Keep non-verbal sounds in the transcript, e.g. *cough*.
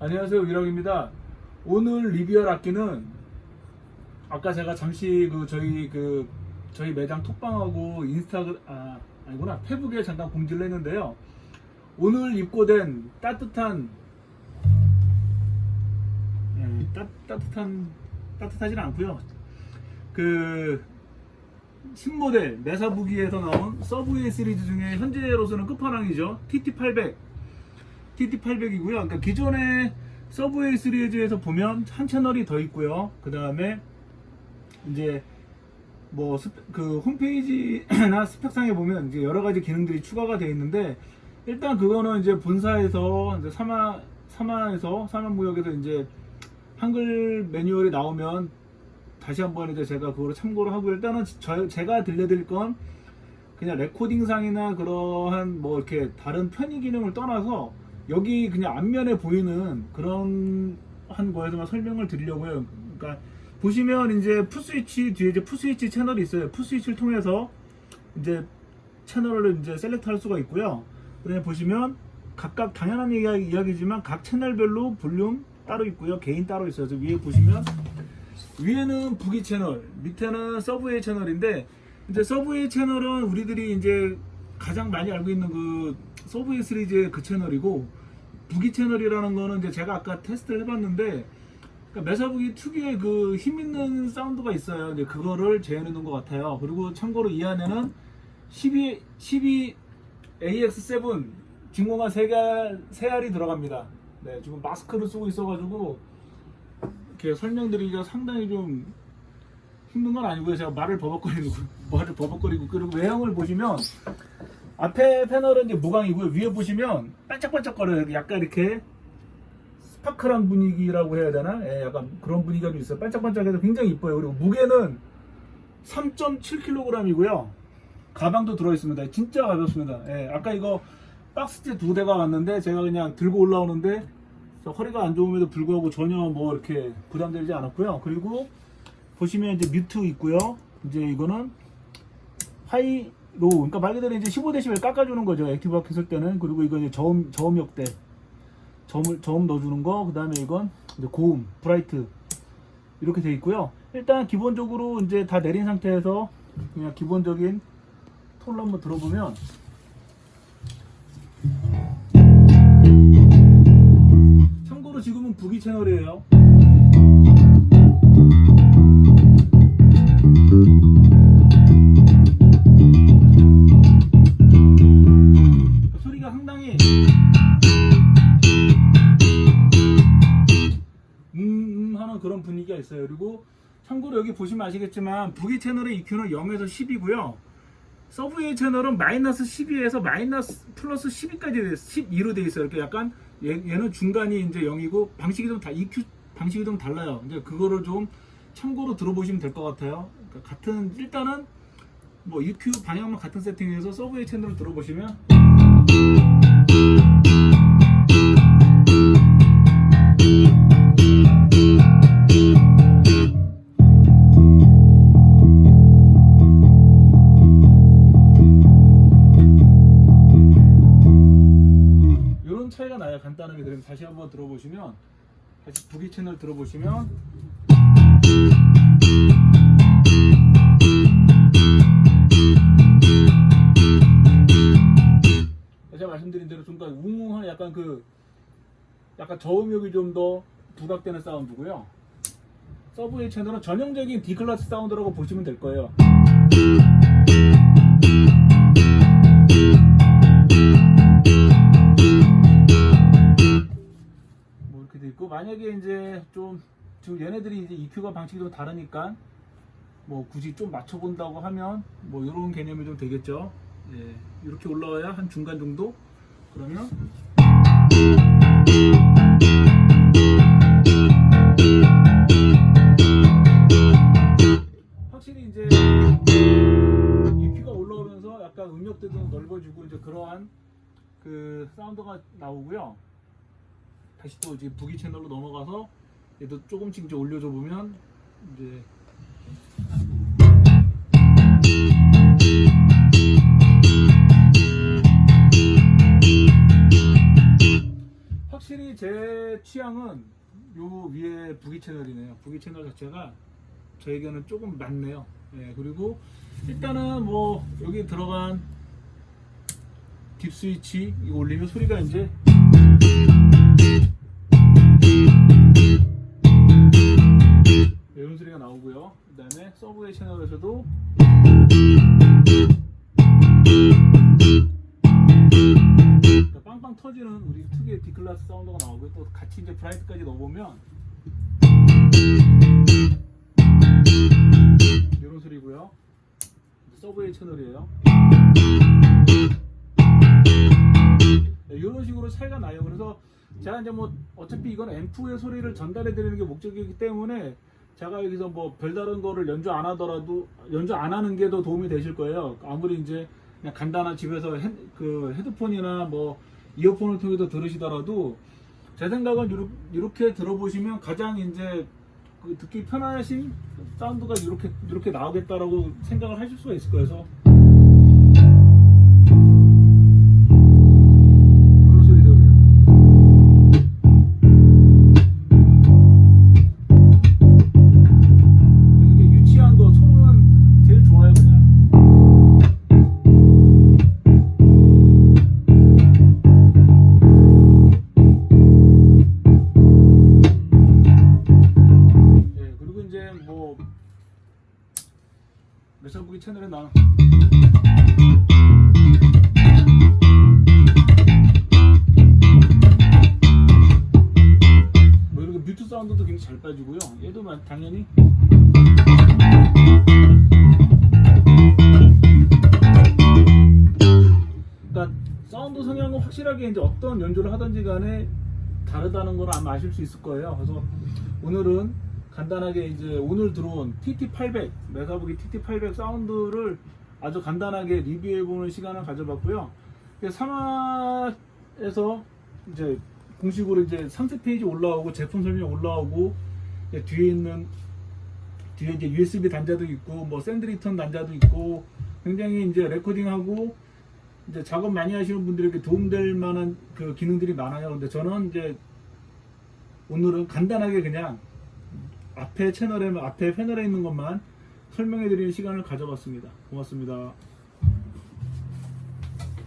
안녕하세요 위락입니다. 오늘 리뷰할 악기는 아까 제가 잠시 그 저희 그 저희 매장 톡방하고 인스타그 아 아니구나 페북에 잠깐 공지를 했는데요. 오늘 입고된 따뜻한 예, 따, 따뜻한 따뜻하진 않고요. 그 신모델 메사부기에서 나온 서브웨이 시리즈 중에 현재로서는 끝판왕이죠. TT800 TT800이고요. 그러니까 기존의 서브웨이 시리즈에서 보면 한 채널이 더 있고요. 그 다음에 이제 뭐 그 홈페이지나 스펙상에 보면 이제 여러 가지 기능들이 추가가 되어 있는데 일단 그거는 이제 본사에서 이제 사마 사마에서 사마 무역에서 이제 한글 매뉴얼이 나오면 다시 한번 이제 제가 그거를 참고를 하고 일단은 저, 제가 들려드릴 건 그냥 레코딩상이나 그러한 뭐 이렇게 다른 편의 기능을 떠나서 여기 그냥 앞면에 보이는 그런 한 거에서만 설명을 드리려고요. 그러니까 보시면 이제 푸스위치 뒤에 이제 푸스위치 채널이 있어요. 푸스위치를 통해서 이제 채널을 이제 셀렉트 할 수가 있고요. 그다음에 보시면 각각 당연한 이야기, 이야기지만 각 채널별로 볼륨 따로 있고요. 개인 따로 있어요. 위에 보시면 위에는 부기 채널, 밑에는 서브웨이 채널인데 이제 서브웨이 채널은 우리들이 이제 가장 많이 알고 있는 그 서브웨이 시리즈의 그 채널이고 부기 채널이라는 거는 이제 제가 아까 테스트를 해봤는데 그러니까 메사부기 특유의 그 힘 있는 사운드가 있어요. 이제 그거를 재현해 놓은 것 같아요. 그리고 참고로 이 안에는 12, 12 AX7 진공관 3개, 3알이 들어갑니다. 네, 지금 마스크를 쓰고 있어가지고 이렇게 설명드리기가 상당히 좀 힘든 건 아니고요. 제가 말을 버벅거리고 *laughs* 말을 버벅거리고 그리고 외형을 보시면 앞에 패널은 이제 무광이고요. 위에 보시면 반짝반짝거려요. 약간 이렇게 스파클한 분위기라고 해야 되나? 예, 약간 그런 분위기가 좀 있어요. 반짝반짝해서 굉장히 이뻐요. 그리고 무게는 3.7kg이고요. 가방도 들어있습니다. 진짜 가볍습니다. 예, 아까 이거 박스째 두 대가 왔는데 제가 그냥 들고 올라오는데 저 허리가 안 좋음에도 불구하고 전혀 뭐 이렇게 부담되지 않았고요. 그리고 보시면 이제 뮤트 있고요. 이제 이거는 하이 로우 그러니까 말 그대로 이제 15dB 깎아주는 거죠. 액티브 박 했을 때는 그리고 이거 이제 저음 저음 역대 저음을 저음 넣어주는 거 그 다음에 이건 이제 고음 브라이트 이렇게 돼 있고요. 일단 기본적으로 이제 다 내린 상태에서 그냥 기본적인 톤을 한번 들어보면 참고로 지금은 부기 채널이에요. 여기 보시면 아시겠지만 부기 채널의 EQ는 0에서 10이고요. 서브웨이 채널은 마이너스 12에서 마이너스 플러스 12까지 돼, 12로 돼 있어요. 이렇게 약간 얘, 얘는 중간이 이제 0이고 방식이 좀 다 EQ 방식이 좀 달라요. 이제 그거를 좀 참고로 들어보시면 될 것 같아요. 그러니까 같은 일단은 뭐 EQ 방향만 같은 세팅해서 서브웨이 채널을 들어보시면 보시면 다시 부기 채널 들어보시면 제가 말씀드린 대로 좀 더 웅웅한 약간 그 약간 저음역이 좀 더 부각되는 사운드고요. 서브웨이 채널은 전형적인 D 클래스 사운드라고 보시면 될 거예요 만약에 이제 좀 지금 얘네들이 이제 EQ가 방식이 좀 다르니까 뭐 굳이 좀 맞춰본다고 하면 뭐 이런 개념이 좀 되겠죠. 예, 이렇게 올라와야 한 중간 정도. 그러면 확실히 이제 EQ가 올라오면서 약간 음역대도 넓어지고 이제 그러한 그 사운드가 나오고요. 다시 또 이제 부기 채널로 넘어가서 얘도 조금씩 이제 올려줘 보면 이제 확실히 제 취향은 요 위에 부기 채널이네요. 부기 채널 자체가 저에게는 조금 맞네요. 예, 그리고 일단은 뭐 여기 들어간 딥 스위치 이거 올리면 소리가 이제 나오고요. 그 다음에 서브웨이 채널에서도 그러니까 빵빵 터지는 우리 특유의 디클라스 사운드가 나오고 또 같이 이제 브라이트까지 넣어보면 이런 소리고요. 서브웨이 채널이에요. 이런 식으로 차이가 나요. 그래서 제가 이제 뭐 어차피 이건 앰프의 소리를 전달해 드리는 게 목적이기 때문에 제가 여기서 뭐 별다른 거를 연주 안 하더라도 연주 안 하는 게 더 도움이 되실 거예요. 아무리 이제 그냥 간단한 집에서 헤, 그 헤드폰이나 뭐 이어폰을 통해서 들으시더라도 제 생각은 이렇게 들어보시면 가장 이제 그 듣기 편하신 사운드가 이렇게 이렇게 나오겠다라고 생각을 하실 수가 있을 거예요. 잘 빠지고요. 얘도 마- 당연히 그러니까 사운드 성향은 확실하게 이제 어떤 연주를 하든지 간에 다르다는 걸 아마 아실 수 있을 거예요. 그래서 오늘은 간단하게 이제 오늘 들어온 TT800 메가북이 TT800 사운드를 아주 간단하게 리뷰해 보는 시간을 가져봤고요. 3화에서 이제 공식으로 이제 상세 페이지 올라오고 제품 설명 올라오고 뒤에 있는 뒤에 이제 USB 단자도 있고 뭐 샌드 리턴 단자도 있고 굉장히 이제 레코딩하고 이제 작업 많이 하시는 분들에게 도움될 만한 그 기능들이 많아요. 근데 저는 이제 오늘은 간단하게 그냥 앞에 채널에 앞에 패널에 있는 것만 설명해 드리는 시간을 가져봤습니다. 고맙습니다.